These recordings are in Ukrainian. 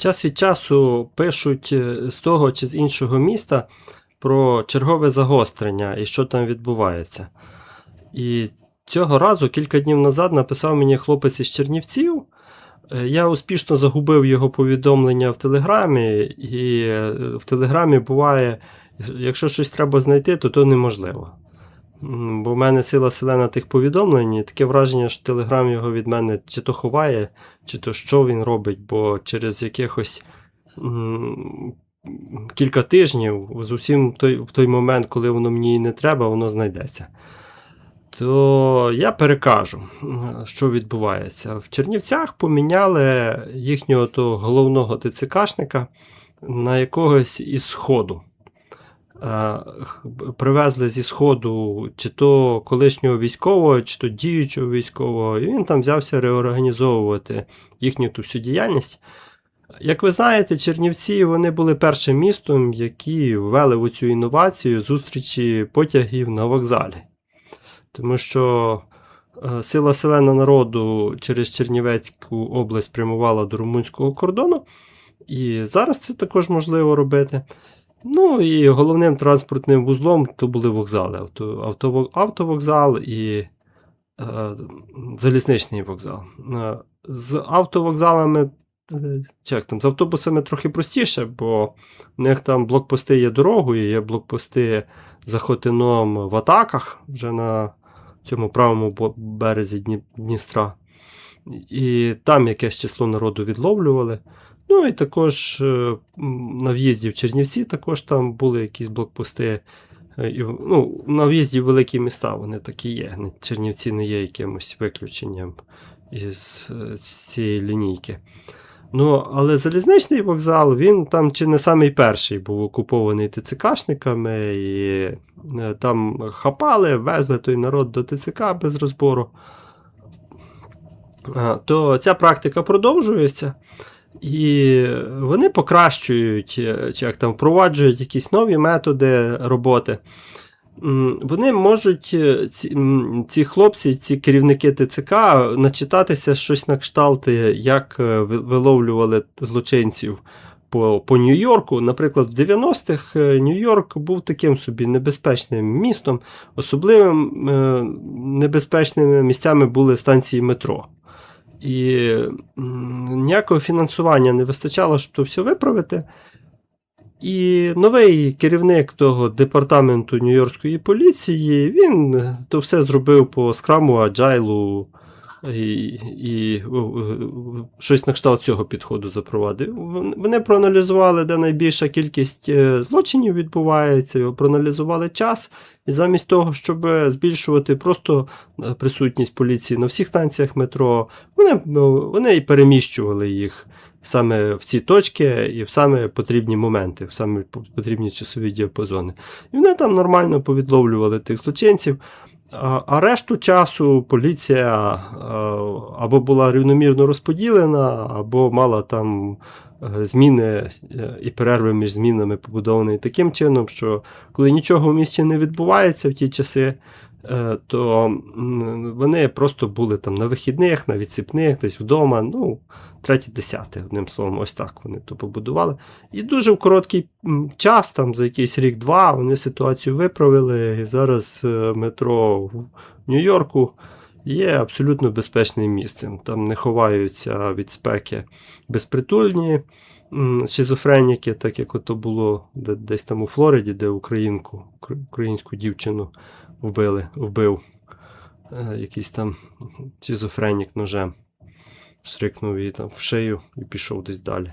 час від часу пишуть е, з того чи з іншого міста про чергове загострення і що там відбувається. І цього разу, кілька днів назад, написав мені хлопець із Чернівців. Е, Я успішно загубив його повідомлення в Телеграмі, і е, в Телеграмі буває, якщо щось треба знайти, то то неможливо. Бо в мене сила селена тих повідомлень, і таке враження, що Телеграм його від мене чи то ховає, чи то що він робить, бо через якихось м, кілька тижнів, зовсім той, в той момент, коли воно мені не треба, воно знайдеться. То я перекажу, що відбувається. В Чернівцях поміняли їхнього головного ТЦКшника на якогось із Сходу. Е, Привезли зі Сходу чи то колишнього військового, чи то діючого військового, і він там взявся реорганізовувати їхню ту всю діяльність. Як ви знаєте, Чернівці вони були першим містом, які ввели в цю інновацію зустрічі потягів на вокзалі. Тому що е, сила селена народу через Чернівецьку область прямувала до румунського кордону, і зараз це також можливо робити. Ну і головним транспортним вузлом то були вокзали. Авто, авто, автовокзал і е, залізничний вокзал. Е, з автовокзалами, е, як там, з автобусами трохи простіше, бо в них там блокпости є дорогою, є блокпости за Хотином в атаках вже на цьому правому березі Дні- Дністра. І там якесь число народу відловлювали. Ну і також е, на в'їзді в Чернівці також там були якісь блокпости. Е, ну, на в'їзді в великі міста вони такі є. Чернівці не є якимось виключенням із е, цієї лінійки. Ну, але залізничний вокзал, він там чи не самий перший був окупований ТЦКшниками, і там хапали, везли той народ до ТЦК без розбору. То ця практика продовжується. І вони покращують, е, чи як там впроваджують якісь нові методи роботи. Вони можуть, е, ці, ці хлопці, ці керівники ТЦК, начитатися щось на кшталти, як е, виловлювали злочинців по, по Нью-Йорку. Наприклад, в 90-х е, Нью-Йорк був таким собі небезпечним містом. Особливим небезпечними місцями були станції метро. І ніякого фінансування не вистачало, щоб то все виправити. І новий керівник того департаменту Нью-Йоркської поліції, він то все зробив по скраму, аджайлу і, і щось на кшталт цього підходу запровадив. Вони проаналізували, де найбільша кількість е, злочинів відбувається, проаналізували час, і замість того, щоб збільшувати просто е, присутність поліції на всіх станціях метро, вони, ну, вони і переміщували їх саме в ці точки і в саме потрібні моменти, в саме потрібні часові діапазони. І вони там нормально повідловлювали тих злочинців. А, решту часу поліція або була рівномірно розподілена, або мала там е, зміни е, і перерви між змінами побудовані таким чином, що коли нічого в місті не відбувається в ті часи, е, то вони просто були там на вихідних, на відсипних, десь вдома. Ну, третє, десяте, одним словом, ось так вони то побудували. І дуже в короткий час, там за якийсь рік-два, вони ситуацію виправили. І зараз е, метро в Нью-Йорку є абсолютно безпечним місцем. Там не ховаються від спеки безпритульні шизофреніки, так як ото було десь там у Флориді, де українку, українську дівчину вбили, вбив е, якийсь там шизофренік ножем. Шрикнув її там в шию і пішов десь далі.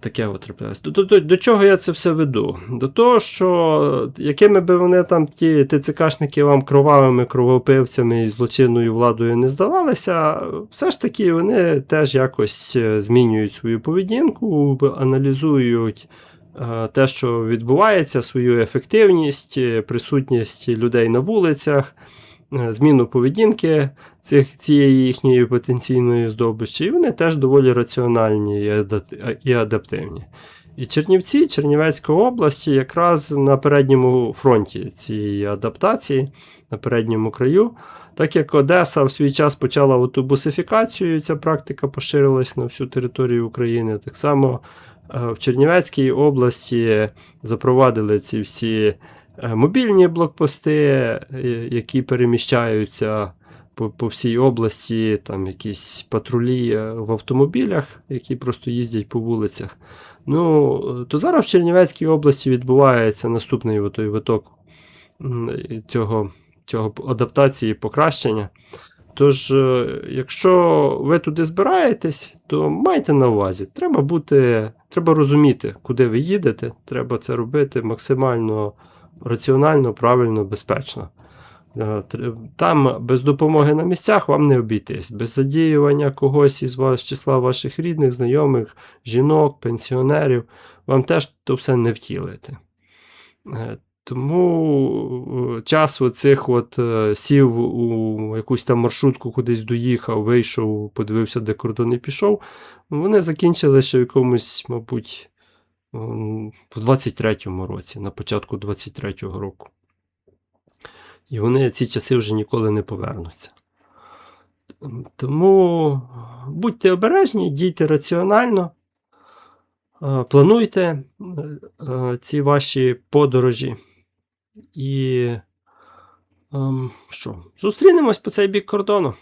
Таке от. До, до, до, до чого я це все веду? До того, що якими би вони там ті ТЦКшники вам кровавими кровопивцями і злочинною владою не здавалися, все ж таки вони теж якось е, змінюють свою поведінку, аналізують те, що відбувається, свою ефективність, е, присутність людей на вулицях, е, зміну поведінки цих, цієї їхньої потенційної здобичі, і вони теж доволі раціональні і, адаптивні. І Чернівці, Чернівецька область якраз на передньому фронті цієї адаптації, на передньому краю. Так як Одеса в свій час почала автобусифікацію, ця практика поширилась на всю територію України. Так само е, в Чернівецькій області запровадили ці всі е, мобільні блокпости, е, які переміщаються по, по всій області, там якісь патрулі е, в автомобілях, які просто їздять по вулицях. Ну, то зараз в Чернівецькій області відбувається наступний виток цього, цього адаптації, покращення. Тож, е, якщо ви туди збираєтесь, то майте на увазі, треба бути, треба розуміти, куди ви їдете. Треба це робити максимально раціонально, правильно, безпечно. Е, Там без допомоги на місцях вам не обійтись, без задіювання когось із вас, числа ваших рідних, знайомих, жінок, пенсіонерів, вам теж то все не втілити. Тому е, час оцих от е, сів у якусь там маршрутку, кудись доїхав, вийшов, подивився, де кордон і пішов. Вони закінчили ще в якомусь, мабуть, в 23-му році, на початку 23-го року. І вони ці часи вже ніколи не повернуться. Тому будьте обережні, дійте раціонально, е, плануйте ці ваші подорожі. І ем, що, зустрінемось по цей бік кордону.